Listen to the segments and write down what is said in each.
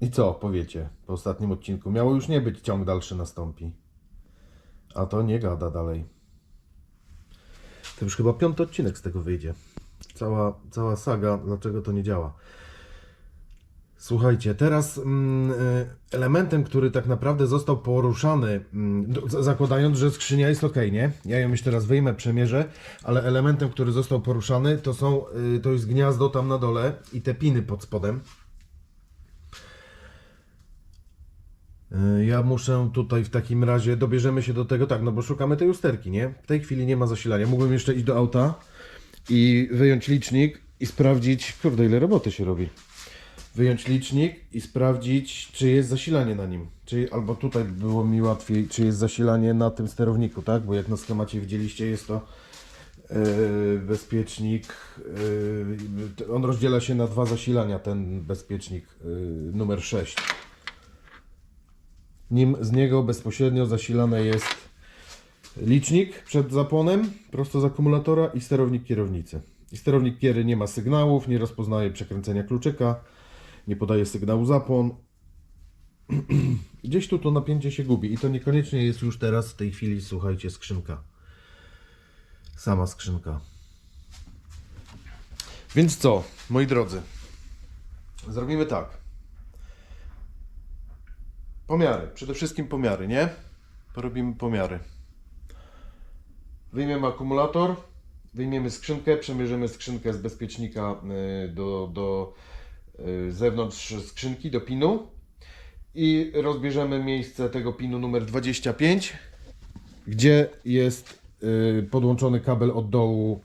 I co powiecie po ostatnim odcinku? Miało już nie być, ciąg dalszy nastąpi. A to nie gada dalej. To już chyba piąty odcinek z tego wyjdzie. Cała, cała saga, dlaczego to nie działa. Słuchajcie, teraz mm, elementem, który tak naprawdę został poruszany, mm, zakładając, że skrzynia jest ok, nie? Ja ją już teraz wyjmę, przemierzę, ale elementem, który został poruszany, to są, y, to jest gniazdo tam na dole i te piny pod spodem. Y, Ja muszę tutaj w takim razie, dobierzemy się do tego, tak, no bo szukamy tej usterki, nie? W tej chwili nie ma zasilania. Mógłbym jeszcze iść do auta i wyjąć licznik i sprawdzić, kurde, ile roboty się robi. Wyjąć licznik i sprawdzić, czy jest zasilanie na nim. Czy, albo tutaj było mi łatwiej, czy jest zasilanie na tym sterowniku, tak? Bo jak na schemacie widzieliście, jest to yy, bezpiecznik. Yy, on rozdziela się na dwa zasilania, ten bezpiecznik yy, numer 6. Nim z niego bezpośrednio zasilany jest licznik przed zapłonem, prosto z akumulatora i sterownik kierownicy. I sterownik kiery nie ma sygnałów, nie rozpoznaje przekręcenia kluczyka, nie podaje sygnału zapłon. Gdzieś tu to napięcie się gubi i to niekoniecznie jest już teraz w tej chwili, słuchajcie, skrzynka. Sama skrzynka. Więc co, moi drodzy? Zrobimy tak. Pomiary. Przede wszystkim pomiary, nie? Porobimy pomiary. Wyjmiemy akumulator, wyjmiemy skrzynkę, przemierzymy skrzynkę z bezpiecznika y, do, do y, zewnątrz skrzynki, do pinu i rozbierzemy miejsce tego pinu numer 25, gdzie jest y, podłączony kabel od dołu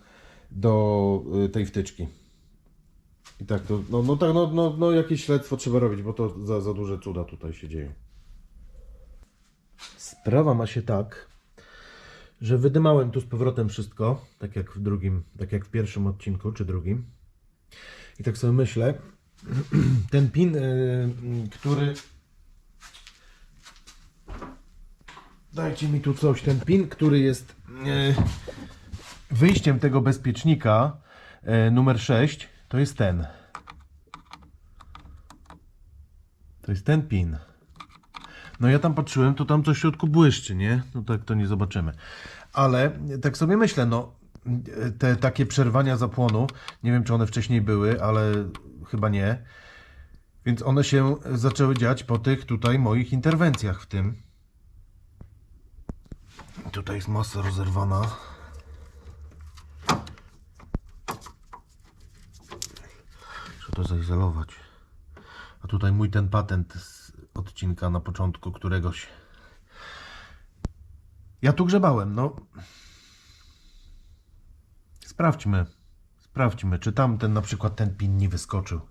do tej wtyczki. I tak to, no, no tak, no, no, no jakieś śledztwo trzeba robić, bo to za, za duże cuda tutaj się dzieją. Sprawa ma się tak, że wydymałem tu z powrotem wszystko, tak jak w drugim, tak jak w pierwszym odcinku, czy drugim. I tak sobie myślę, ten pin, y, który... Dajcie mi tu coś, ten pin, który jest y, wyjściem tego bezpiecznika y, numer 6, to jest ten. To jest ten pin. No ja tam patrzyłem, to tam coś w środku błyszczy, nie? No tak to nie zobaczymy. Ale tak sobie myślę, no te takie przerwania zapłonu, nie wiem czy one wcześniej były, ale chyba nie. Więc one się zaczęły dziać po tych tutaj moich interwencjach w tym. Tutaj jest masa rozerwana. Trzeba to zaizolować. A tutaj mój ten patent z odcinka na początku któregoś. Ja tu grzebałem, no. Sprawdźmy. Sprawdźmy, czy tam ten na przykład ten pin nie wyskoczył.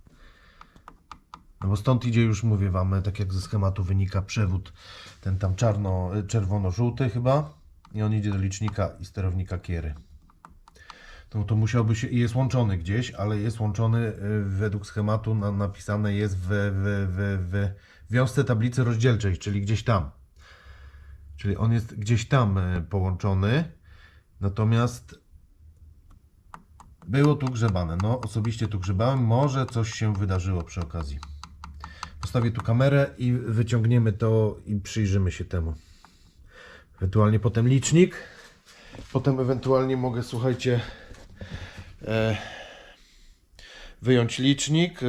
No bo stąd idzie już, mówię wam, tak jak ze schematu wynika przewód, ten tam czarno, czerwono-żółty chyba. I on idzie do licznika i sterownika kiery. To, to musiałby się, jest łączony gdzieś, ale jest łączony y, według schematu, na, napisane jest w, w, w, w wiązce tablicy rozdzielczej, czyli gdzieś tam. Czyli on jest gdzieś tam y, połączony, natomiast było tu grzebane. No, osobiście tu grzebałem, może coś się wydarzyło przy okazji. Postawię tu kamerę i wyciągniemy to i przyjrzymy się temu. Ewentualnie potem licznik. Potem ewentualnie mogę, słuchajcie, e, wyjąć licznik, y,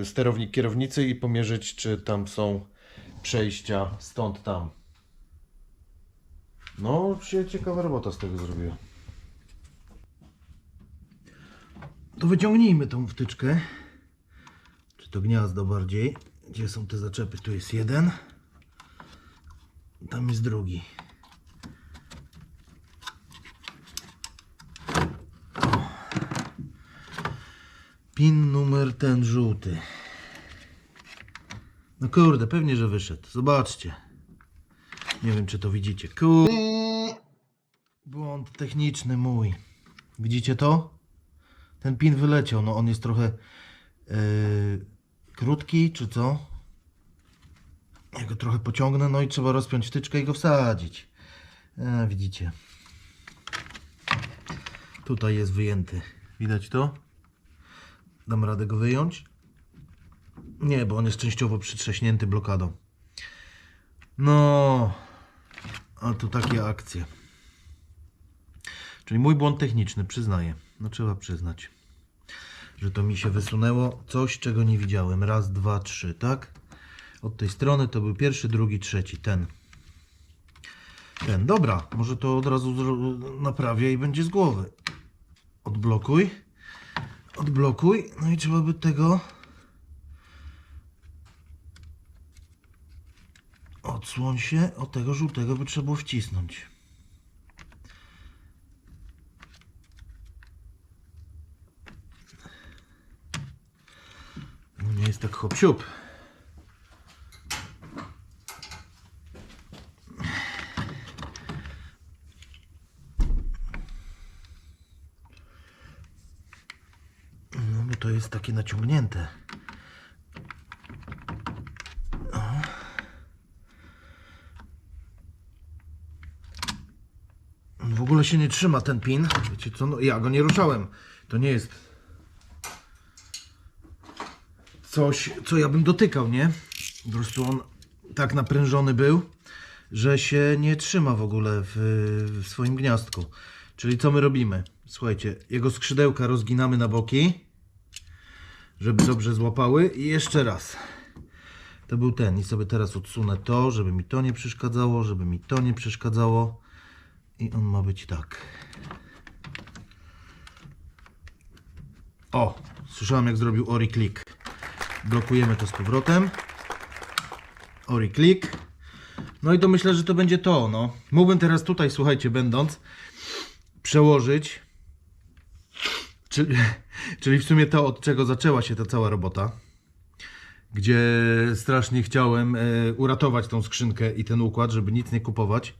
y, sterownik kierownicy i pomierzyć, czy tam są przejścia stąd tam. No, się ciekawa robota z tego zrobiła. To wyciągnijmy tą wtyczkę. Czy to gniazdo bardziej? Gdzie są te zaczepy? Tu jest jeden. Tam jest drugi. Pin numer ten żółty. No kurde, pewnie, że wyszedł. Zobaczcie. Nie wiem, czy to widzicie. Kurde. Błąd techniczny mój. Widzicie to? Ten pin wyleciał. No on jest trochę yy, krótki, czy co? Ja go trochę pociągnę, no i trzeba rozpiąć wtyczkę i go wsadzić. A, widzicie. Tutaj jest wyjęty. Widać to? Dam radę go wyjąć. Nie, bo on jest częściowo przytrzaśnięty blokadą. No, a to takie akcje. Czyli mój błąd techniczny, przyznaję. No trzeba przyznać, że to mi się wysunęło coś, czego nie widziałem. Raz, dwa, trzy, tak? Od tej strony to był pierwszy, drugi, trzeci, ten. Ten, dobra, może to od razu naprawię i będzie z głowy. Odblokuj. Odblokuj. No i trzeba by tego odsłoń się. O tego żółtego by trzeba było wcisnąć. No nie jest tak hop siup. No bo to jest takie naciągnięte. W ogóle się nie trzyma ten pin. Wiecie co? No, ja go nie ruszałem. To nie jest coś, co ja bym dotykał, nie? Po prostu on tak naprężony był, że się nie trzyma w ogóle w, w swoim gniazdku. Czyli co my robimy? Słuchajcie, jego skrzydełka rozginamy na boki, żeby dobrze złapały i jeszcze raz. To był ten i sobie teraz odsunę to, żeby mi to nie przeszkadzało, żeby mi to nie przeszkadzało. I on ma być tak. O, słyszałem jak zrobił Ori Click. Blokujemy to z powrotem. Ori Click. No i to myślę, że to będzie to, no. Mógłbym teraz tutaj, słuchajcie, będąc, przełożyć, czyli, czyli w sumie to, od czego zaczęła się ta cała robota, gdzie strasznie chciałem e, uratować tą skrzynkę i ten układ, żeby nic nie kupować.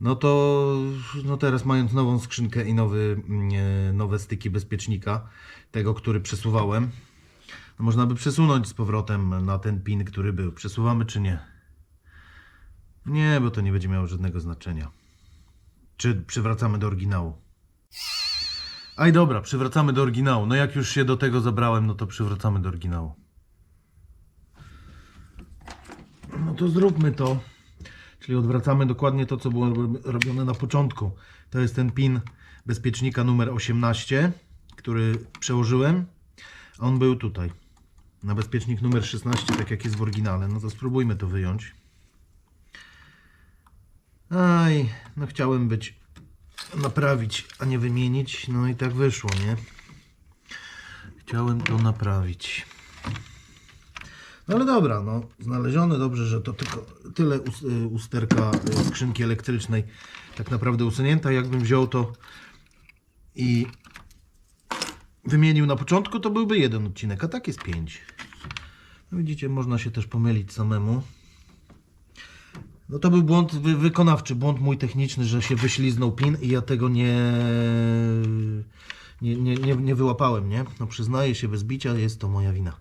No to no teraz mając nową skrzynkę i nowy, mm, e, nowe styki bezpiecznika, tego, który przesuwałem, no można by przesunąć z powrotem na ten pin, który był. Przesuwamy czy nie? Nie, bo to nie będzie miało żadnego znaczenia. Czy przywracamy do oryginału? Aj dobra, przywracamy do oryginału. No jak już się do tego zabrałem, no to przywracamy do oryginału. No to zróbmy to. Czyli odwracamy dokładnie to, co było robione na początku. To jest ten pin bezpiecznika numer 18, który przełożyłem. A on był tutaj. Na bezpiecznik numer 16, tak jak jest w oryginale. No to spróbujmy to wyjąć. Aj, no chciałem być naprawić, a nie wymienić. No i tak wyszło, nie? Chciałem to naprawić. No ale dobra, no znalezione dobrze, że to tylko tyle y, usterka y, skrzynki elektrycznej tak naprawdę usunięta. Jakbym wziął to i wymienił na początku, to byłby jeden odcinek, a tak jest pięć. No widzicie, można się też pomylić samemu. No to był błąd wy wykonawczy, błąd mój techniczny, że się wyśliznął pin i ja tego nie, nie, nie, nie, nie wyłapałem, nie? No przyznaję się bez bicia, jest to moja wina.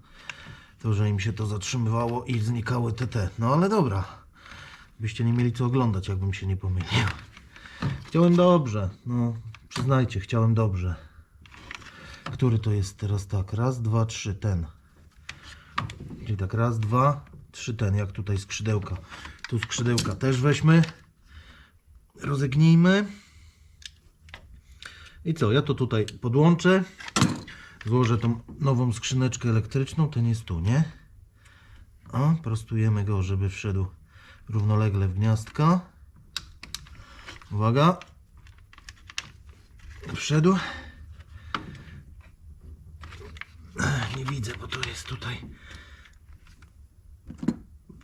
To, że im się to zatrzymywało i znikały te te. No ale dobra. Byście nie mieli co oglądać, jakbym się nie pomylił. Chciałem dobrze. No, przyznajcie, chciałem dobrze. Który to jest teraz tak? Raz, dwa, trzy, ten. Czyli tak, raz, dwa, trzy, ten. Jak tutaj skrzydełka. Tu skrzydełka też weźmy. Rozegnijmy. I co? Ja to tutaj podłączę. Złożę tą nową skrzyneczkę elektryczną. Ten jest tu, nie? O, prostujemy go, żeby wszedł równolegle w gniazdka. Uwaga. Wszedł. Nie widzę, bo to jest tutaj.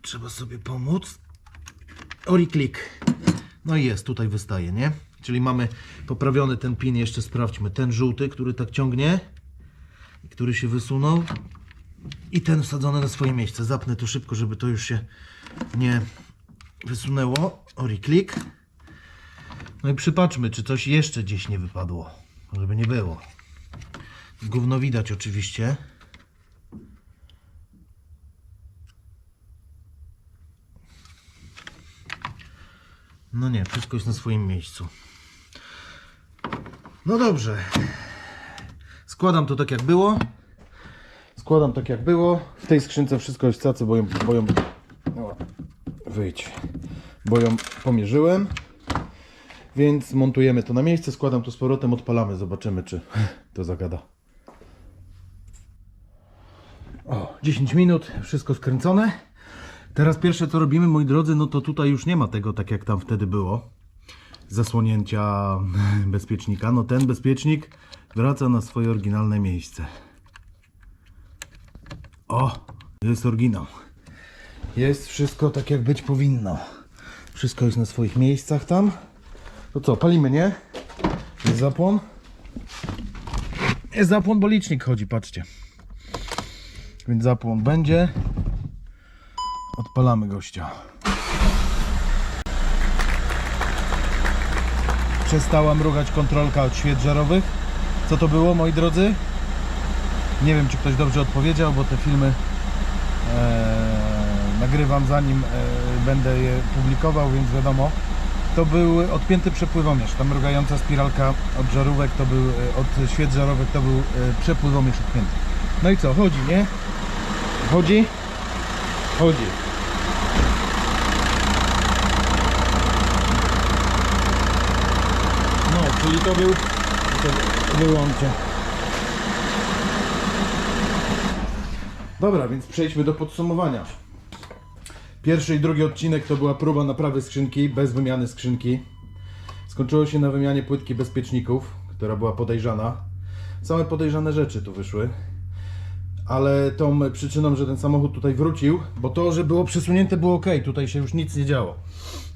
Trzeba sobie pomóc. Ori klik. No i jest, tutaj wystaje, nie? Czyli mamy poprawiony ten pin, jeszcze sprawdźmy. Ten żółty, który tak ciągnie, który się wysunął. I ten wsadzony na swoje miejsce. Zapnę to szybko, żeby to już się nie wysunęło. Ori klik. No i przypatrzmy, czy coś jeszcze gdzieś nie wypadło. Żeby nie było. Gówno widać oczywiście. No nie, wszystko jest na swoim miejscu. No dobrze. Składam to tak jak było. Składam tak jak było. W tej skrzynce wszystko jest cacy, bo ją, bo ją wyjdź, bo ją pomierzyłem. Więc montujemy to na miejsce, składam to z powrotem, odpalamy, zobaczymy czy to zagada. O, 10 minut, wszystko skręcone. Teraz pierwsze co robimy, moi drodzy, no to tutaj już nie ma tego tak jak tam wtedy było. Zasłonięcia bezpiecznika. No ten bezpiecznik wraca na swoje oryginalne miejsce. O, jest oryginał. Jest wszystko tak jak być powinno. Wszystko jest na swoich miejscach tam. To co, palimy, nie? Jest zapłon. Jest zapłon, bo licznik chodzi, patrzcie. Więc zapłon będzie. Odpalamy gościa. Przestała mrugać kontrolka od świec żarowych. Co to było, moi drodzy? Nie wiem, czy ktoś dobrze odpowiedział, bo te filmy e, nagrywam zanim e, będę je publikował, więc wiadomo. To był odpięty przepływomierz. Ta mrugająca spiralka od żarówek to był, e, od świec żarowych to był e, przepływomierz odpięty. No i co, chodzi, nie? Chodzi? Chodzi. No, czyli to był... To wyłączę. Dobra, więc przejdźmy do podsumowania. Pierwszy i drugi odcinek to była próba naprawy skrzynki, bez wymiany skrzynki. Skończyło się na wymianie płytki bezpieczników, która była podejrzana. Same podejrzane rzeczy tu wyszły. Ale tą przyczyną, że ten samochód tutaj wrócił, bo to, że było przesunięte było ok, tutaj się już nic nie działo.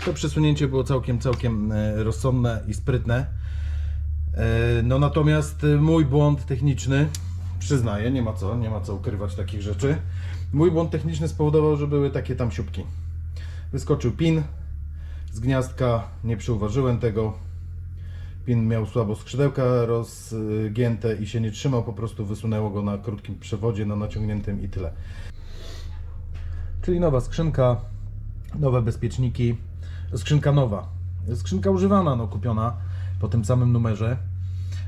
To przesunięcie było całkiem, całkiem e, rozsądne i sprytne. E, No natomiast e, mój błąd techniczny, przyznaję, nie ma co, nie ma co ukrywać takich rzeczy. Mój błąd techniczny spowodował, że były takie tam siupki. Wyskoczył pin z gniazdka, nie przyuważyłem tego. Pin miał słabo skrzydełka rozgięte i się nie trzymał, po prostu wysunęło go na krótkim przewodzie, na naciągniętym i tyle. Czyli nowa skrzynka, nowe bezpieczniki. Skrzynka nowa. Skrzynka używana, no kupiona po tym samym numerze.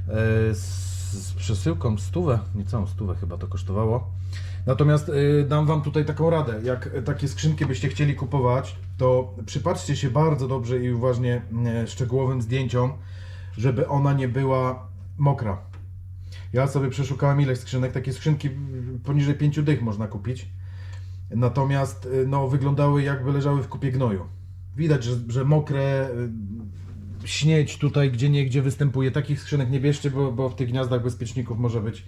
E, Z, przesyłką stówę, niecałą stówę chyba to kosztowało. Natomiast y, dam Wam tutaj taką radę. Jak takie skrzynki byście chcieli kupować, to przypatrzcie się bardzo dobrze i uważnie y, szczegółowym zdjęciom, żeby ona nie była mokra. Ja sobie przeszukałem ileś skrzynek, takie skrzynki poniżej 5 dych można kupić. Natomiast no, wyglądały jakby leżały w kupie gnoju. Widać, że, że mokre śnieć tutaj gdzie nie gdzie występuje. Takich skrzynek nie bierzcie, bo, bo w tych gniazdach bezpieczników może być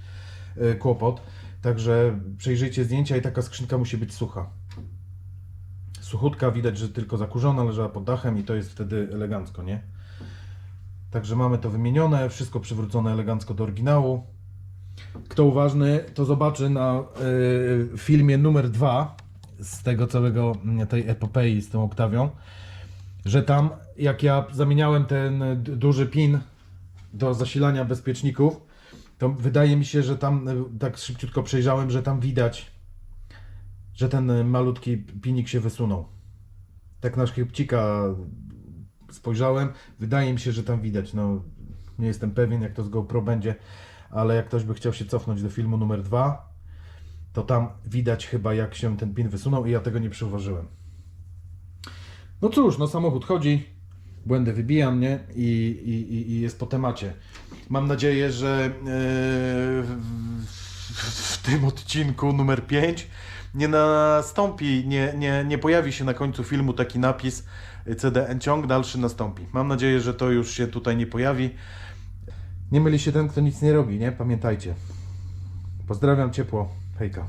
y, kłopot. Także przejrzyjcie zdjęcia i taka skrzynka musi być sucha. Suchutka, widać, że tylko zakurzona, leżała pod dachem i to jest wtedy elegancko, nie? Także mamy to wymienione, wszystko przywrócone elegancko do oryginału. Kto uważny, to zobaczy na y, filmie numer dwa z tego całego, tej epopei z tą Oktawią, że tam jak ja zamieniałem ten duży pin do zasilania bezpieczników, to wydaje mi się, że tam y, tak szybciutko przejrzałem, że tam widać, że ten y, malutki pinik się wysunął. Tak na szybcika spojrzałem, wydaje mi się, że tam widać. No, nie jestem pewien, jak to z GoPro będzie, ale jak ktoś by chciał się cofnąć do filmu numer dwa, to tam widać chyba, jak się ten pin wysunął i ja tego nie przyuważyłem. No cóż, no samochód chodzi, błędy wybijam, nie? I, i, i- jest po temacie. Mam nadzieję, że e, w, tym odcinku numer 5 nie nastąpi, nie, nie, nie pojawi się na końcu filmu taki napis CDN ciąg dalszy nastąpi. Mam nadzieję, że to już się tutaj nie pojawi. Nie myli się ten, kto nic nie robi, nie? Pamiętajcie. Pozdrawiam ciepło. Hejka.